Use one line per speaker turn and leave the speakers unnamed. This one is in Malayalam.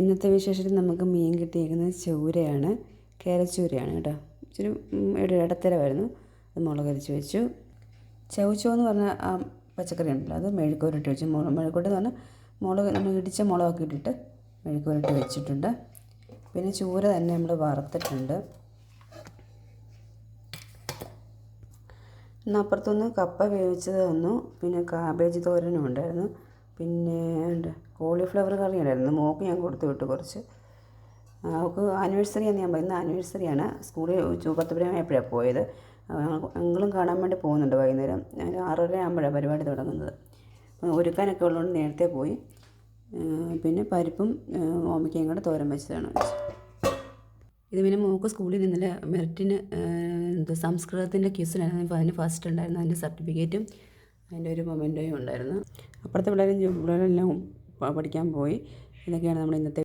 ഇന്നത്തെ വിശേഷത്തിൽ നമുക്ക് മീൻ കിട്ടിയിരിക്കുന്നത് ചൂരയാണ് കേരച്ചൂരയാണ് കേട്ടോ. ഇച്ചിരി ഒരു ഇടത്തരമായിരുന്നു. അത് മുളകരിച്ച് വെച്ചു. ചവച്ചോ എന്ന് പറഞ്ഞ ആ പച്ചക്കറി ഉണ്ടല്ലോ അത് മെഴുക്കൂരിട്ട് വെച്ചു. മുള മെഴുക്കുരട്ടി എന്ന് പറഞ്ഞാൽ മുളക് നമ്മൾ ഇടിച്ച മുളകൊക്കെ ഇട്ടിട്ട് മെഴുക്കൂരിട്ട് വെച്ചിട്ടുണ്ട്. പിന്നെ ചൂര തന്നെ നമ്മൾ വറുത്തിട്ടുണ്ട്. ഇന്ന് അപ്പുറത്തുനിന്ന് കപ്പ വേവിച്ചത് തന്നു. പിന്നെ കാബേജ് തോരനും ഉണ്ടായിരുന്നു. പിന്നെ കോളിഫ്ലവർ കറി ഉണ്ടായിരുന്നു മോക്ക് ഞാൻ കൊടുത്തു വിട്ടു കുറച്ച്. അവൾക്ക് ആനിവേഴ്സറി ആണ് ഞാൻ പറയുന്നത് ആനിവേഴ്സറി ആണ്. സ്കൂളിൽ പത്ത് മണിയായപ്പോഴാണ് പോയത്. ഞങ്ങളും കാണാൻ വേണ്ടി പോകുന്നുണ്ട് വൈകുന്നേരം. ഞാൻ ആറര ആകുമ്പോഴാണ് പരിപാടി തുടങ്ങുന്നത്. അപ്പോൾ ഒരുക്കാനൊക്കെ ഉള്ളതുകൊണ്ട് നേരത്തെ പോയി. പിന്നെ പരിപ്പും ഓമിക്കയും കൂടെ തോരൻ വെച്ചതാണ്. ഇത് പിന്നെ മോക്ക് സ്കൂളിൽ നിന്ന് ഇന്നലെ മെറിറ്റിന് സംസ്കൃതത്തിന്റെ ക്യൂസിനായിരുന്നു അതിന് ഫസ്റ്റ് ഉണ്ടായിരുന്നു. അതിന്റെ സർട്ടിഫിക്കറ്റും അതിന്റെ ഒരു മൊമെന്റോയും ഉണ്ടായിരുന്നു. അപ്പുറത്തെ പിള്ളേരും പിള്ളേരെല്ലാം പഠിക്കാൻ പോയി. ഇതൊക്കെയാണ് നമ്മൾ ഇന്നത്തെ